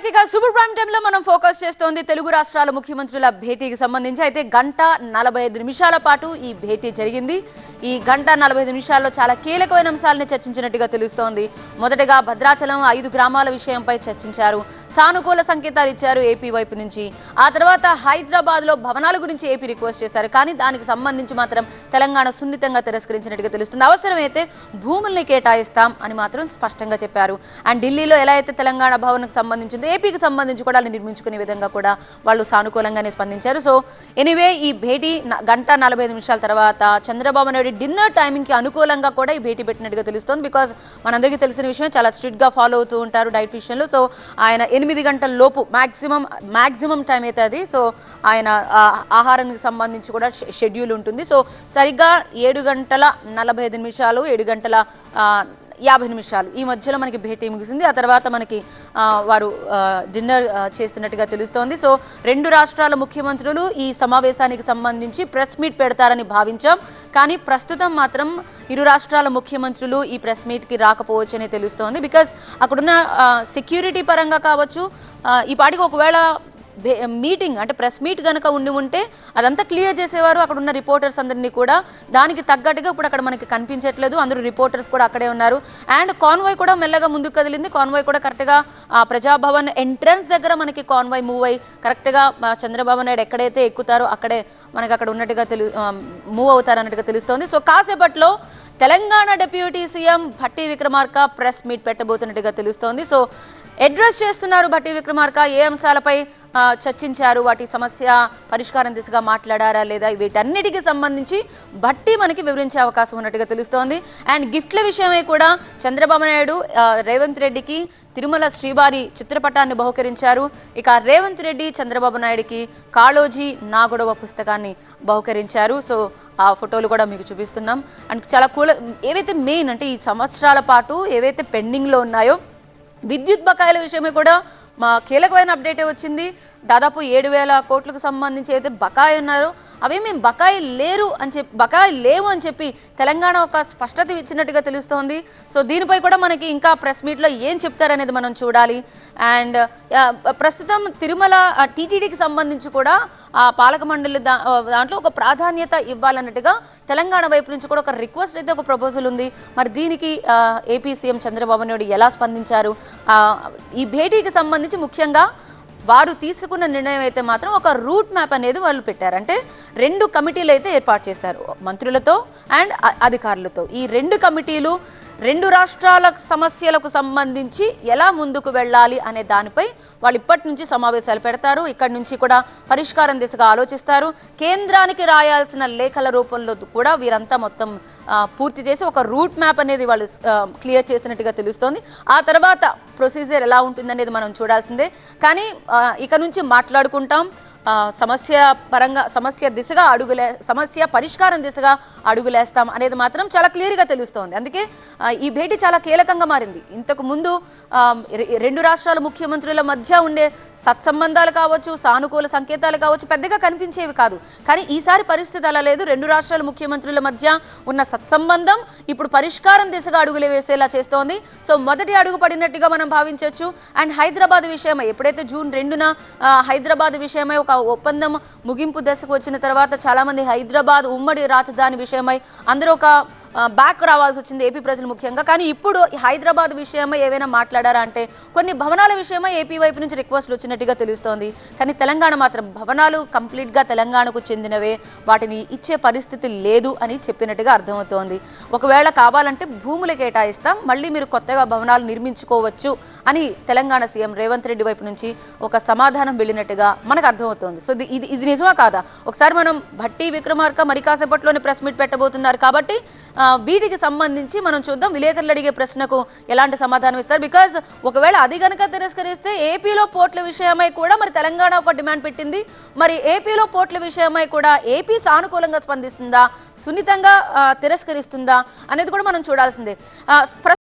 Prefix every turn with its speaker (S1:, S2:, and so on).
S1: Right ఇక super prime టైంలో మనం ఫోకస్ చేస్తోంది తెలుగు రాష్ట్రాల ముఖ్యమంత్రుల భేటీకి సంబంధించి. అయితే గంట నలభై ఐదు నిమిషాల పాటు ఈ భేటీ జరిగింది. ఈ గంట నలభై ఐదు నిమిషాల్లో చాలా కీలకమైన అంశాలని చర్చించినట్టుగా తెలుస్తోంది. మొదటగా భద్రాచలం ఐదు గ్రామాల విషయంపై చర్చించారు. సానుకూల సంకేతాలు ఇచ్చారు ఏపీ వైపు నుంచి. ఆ తర్వాత హైదరాబాద్లో భవనాల గురించి ఏపీ రిక్వెస్ట్ చేశారు. కానీ దానికి సంబంధించి మాత్రం తెలంగాణ సున్నితంగా తిరస్కరించినట్టుగా తెలుస్తుంది. అవసరమైతే భూముల్ని కేటాయిస్తాం అని మాత్రం స్పష్టంగా చెప్పారు. అండ్ ఢిల్లీలో ఎలా అయితే తెలంగాణ భవన్కి సంబంధించిందో ఏపీకి సంబంధించి కూడా అది నిర్మించుకునే విధంగా కూడా వాళ్ళు సానుకూలంగానే స్పందించారు. సో ఎనీవే ఈ భేటీ గంట నలభై ఐదు నిమిషాల తర్వాత చంద్రబాబు నాయుడు డిన్నర్ టైమింగ్కి అనుకూలంగా కూడా ఈ భేటీ పెట్టినట్టుగా తెలుస్తోంది. బికాజ్ మనందరికీ తెలిసిన విషయం చాలా స్ట్రిక్ట్గా ఫాలో అవుతూ ఉంటారు డైట్ విషయంలో సో ఆయన ఎనిమిది గంటల లోపు మ్యాక్సిమం మ్యాక్సిమం టైం అయితే అది సో ఆయన ఆహారానికి సంబంధించి కూడా షెడ్యూల్ ఉంటుంది. సో సరిగ్గా ఏడు గంటల నలభై ఐదు నిమిషాలు ఏడు గంటల యాభై నిమిషాలు. ఈ మధ్యలో మనకి భేటీ ముగిసింది. ఆ తర్వాత మనకి వారు డిన్నర్ చేస్తున్నట్టుగా తెలుస్తోంది. సో రెండు రాష్ట్రాల ముఖ్యమంత్రులు ఈ సమావేశానికి సంబంధించి ప్రెస్ మీట్ పెడతారని భావించాం. కానీ ప్రస్తుతం మాత్రం ఇరు రాష్ట్రాల ముఖ్యమంత్రులు ఈ ప్రెస్ మీట్కి రాకపోవచ్చని తెలుస్తోంది. బికాజ్ అక్కడున్న సెక్యూరిటీ పరంగా కావచ్చు ఈ పాటికి ఒకవేళ మీటింగ్ అంటే ప్రెస్ మీట్ కనుక ఉండి ఉంటే అదంతా క్లియర్ చేసేవారు. అక్కడ ఉన్న రిపోర్టర్స్ అందరినీ కూడా దానికి తగ్గట్టుగా ఇప్పుడు అక్కడ మనకి కనిపించట్లేదు. అందరూ రిపోర్టర్స్ కూడా అక్కడే ఉన్నారు. అండ్ కాన్వాయ్ కూడా మెల్లగా ముందుకు కదిలింది. కాన్వాయ్ కూడా కరెక్ట్గా ఆ ప్రజాభవన్ ఎంట్రన్స్ దగ్గర మనకి కాన్వాయ్ మూవ్ అయ్యి కరెక్ట్గా చంద్రబాబు నాయుడు ఎక్కడైతే ఎక్కుతారో అక్కడే మనకి అక్కడ ఉన్నట్టుగా తెలు మూవ్ అవుతారు అన్నట్టుగా తెలుస్తోంది. సో కాసేపట్లో Telangana deputy CM Bhatti Vikramarka press meet పెట్టబోతున్నట్టుగా తెలుస్తోంది. సో అడ్రస్ చేస్తున్నారు భట్టి విక్రమార్క. ఏ అంశాలపై చర్చించారు? వాటి సమస్య పరిష్కారం దిశగా మాట్లాడారా లేదా? వీటన్నిటికీ సంబంధించి భట్టి మనకి వివరించే అవకాశం ఉన్నట్టుగా తెలుస్తోంది. అండ్ గిఫ్ట్ల విషయమై కూడా చంద్రబాబు నాయుడు రేవంత్ రెడ్డికి తిరుమల శ్రీవారి చిత్రపటాన్ని బహుకరించారు. ఇక రేవంత్ రెడ్డి చంద్రబాబు నాయుడికి కాళోజీ నాగొడవ పుస్తకాన్ని బహుకరించారు. సో ఆ ఫోటోలు కూడా మీకు చూపిస్తున్నాం. అండ్ చాలా కూల ఏవైతే మెయిన్ అంటే ఈ సంవత్సరాల పాటు ఏవైతే పెండింగ్లో ఉన్నాయో విద్యుత్ బకాయిల విషయమే కూడా మా కీలకమైన అప్డేటే వచ్చింది. దాదాపు ఏడు వేల కోట్లకు సంబంధించి అయితే బకాయి ఉన్నారో. అవి మేము బకాయి లేరు అని చెప్పి బకాయి లేవు అని చెప్పి తెలంగాణ ఒక స్పష్టత ఇచ్చినట్టుగా తెలుస్తోంది. సో దీనిపై కూడా మనకి ఇంకా ప్రెస్ మీట్లో ఏం చెప్తారనేది మనం చూడాలి. అండ్ ప్రస్తుతం తిరుమల టీటీడీకి సంబంధించి కూడా ఆ పాలక మండలి దాంట్లో ఒక ప్రాధాన్యత ఇవ్వాలన్నట్టుగా తెలంగాణ వైపు నుంచి కూడా ఒక రిక్వెస్ట్ అయితే ఒక ప్రపోజల్ ఉంది. మరి దీనికి ఏపీ సీఎం చంద్రబాబు నాయుడు ఎలా స్పందించారు? ఈ భేటీకి సంబంధించి ముఖ్యంగా వారు తీసుకున్న నిర్ణయం అయితే మాత్రం ఒక రూట్ మ్యాప్ అనేది వాళ్ళు పెట్టారు. అంటే రెండు కమిటీలు అయితే ఏర్పాటు చేశారు మంత్రులతో అండ్ అధికారులతో. ఈ రెండు కమిటీలు రెండు రాష్ట్రాల సమస్యలకు సంబంధించి ఎలా ముందుకు వెళ్ళాలి అనే దానిపై వాళ్ళు ఇప్పటి నుంచి సమావేశాలు పెడతారు. ఇక్కడి నుంచి కూడా పరిష్కారం దిశగా ఆలోచిస్తారు. కేంద్రానికి రాయాల్సిన లేఖల రూపంలో కూడా వీరంతా మొత్తం పూర్తి చేసి ఒక రూట్ మ్యాప్ అనేది వాళ్ళు క్లియర్ చేసినట్టుగా తెలుస్తోంది. ఆ తర్వాత ప్రొసీజర్ ఎలా ఉంటుందనేది మనం చూడాల్సిందే. కానీ ఇక నుంచి మాట్లాడుకుంటాం. సమస్య పరంగా సమస్య దిశగా అడుగులే సమస్య పరిష్కారం దిశగా అడుగులేస్తాం అనేది మాత్రం చాలా క్లియర్గా తెలుస్తోంది. అందుకే ఈ భేటీ చాలా కీలకంగా మారింది. ఇంతకు ముందు రెండు రాష్ట్రాల ముఖ్యమంత్రుల మధ్య ఉండే సత్సంబంధాలు కావచ్చు సానుకూల సంకేతాలు కావచ్చు పెద్దగా కనిపించేవి కాదు. కానీ ఈసారి పరిస్థితి అలా లేదు. రెండు రాష్ట్రాల ముఖ్యమంత్రుల మధ్య ఉన్న సత్సంబంధం ఇప్పుడు పరిష్కారం దిశగా అడుగులు వేసేలా చేస్తోంది. సో మొదటి అడుగు పడినట్టుగా మనం భావించవచ్చు అండ్ హైదరాబాద్ విషయమై ఎప్పుడైతే జూన్ రెండున హైదరాబాద్ విషయమై ఒక ఒప్పందం ముగింపు దశకు వచ్చిన తర్వాత చాలామంది హైదరాబాద్ ఉమ్మడి రాజధాని విషయమై అందరూ ఒక బ్యాక్ రావాల్సి వచ్చింది ఏపీ ప్రజలు ముఖ్యంగా. కానీ ఇప్పుడు హైదరాబాద్ విషయమై ఏవైనా మాట్లాడారా అంటే కొన్ని భవనాల విషయమై ఏపీ వైపు నుంచి రిక్వెస్ట్లు వచ్చినట్టుగా తెలుస్తోంది. కానీ తెలంగాణ మాత్రం భవనాలు కంప్లీట్గా తెలంగాణకు చెందినవే వాటిని ఇచ్చే పరిస్థితి లేదు అని చెప్పినట్టుగా అర్థమవుతోంది. ఒకవేళ కావాలంటే భూములు కేటాయిస్తాం మళ్ళీ మీరు కొత్తగా భవనాలు నిర్మించుకోవచ్చు అని తెలంగాణ సీఎం రేవంత్ రెడ్డి వైపు నుంచి ఒక సమాధానం వెళ్ళినట్టుగా మనకు అర్థమవుతోంది. సో ఇది ఇది ఇది నిజమా కాదా? ఒకసారి మనం భట్టి విక్రమార్క మరి కాసేపట్లోనే ప్రెస్ మీట్ పెట్టబోతున్నారు కాబట్టి వీటికి సంబంధించి మనం చూద్దాం. విలేకరులు అడిగే ప్రశ్నకు ఎలాంటి సమాధానం ఇస్తారు? బికాజ్ ఒకవేళ అది కనుక తిరస్కరిస్తే ఏపీలో పోర్ట్ల విషయమై కూడా మరి తెలంగాణ ఒక డిమాండ్ పెట్టింది. మరి ఏపీలో పోర్ట్ల విషయమై కూడా ఏపీ సానుకూలంగా స్పందిస్తుందా? సున్నితంగా తిరస్కరిస్తుందా? అనేది కూడా మనం చూడాల్సిందే.